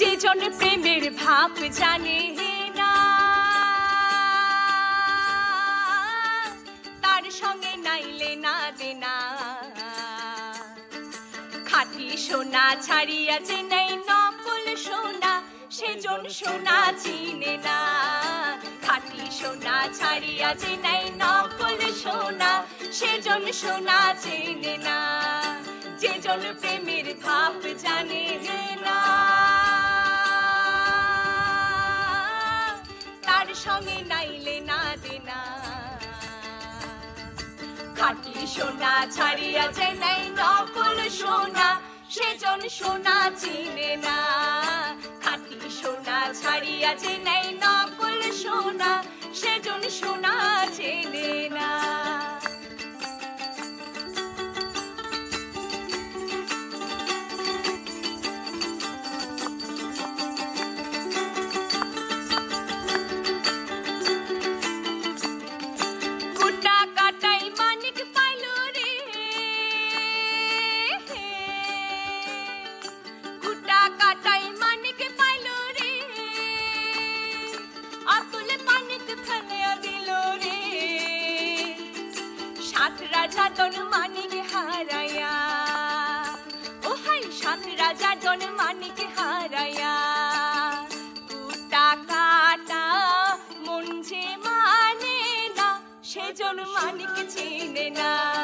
যে জন প্রেমের ভাব জানে না, তার সঙ্গে নাইলে না দেনা। খাঁটি সোনা ছাড়িয়া যে নেই নকল সোনা সেজন সোনা চিনে না। খাঁটি সোনা ছাড়িয়া যে নেই নকল সোনা সেজন সোনা চিনে না। যেজন প্রেমের ভাব জানে না সঙ্গে নাইলে না দেনা। খাটি সোনা ছাড়িয়া যে নাই নকল সোনা, সেজন সোনা চিনে না। খাটি সোনা ছাড়িয়া যে নাই নকল সোনা, সেজন সোনা সাত রাজা দন মানিক হারায়া। ও হাই, সাত রাজা দন মানিক হারায়া। কুটা কাটা মন যে মানে না সেজন মানিক চিনে না।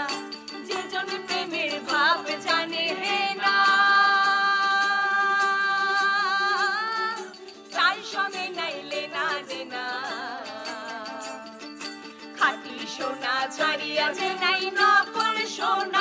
সোনা ছাড়িয়াছে নাই নকল সোনা।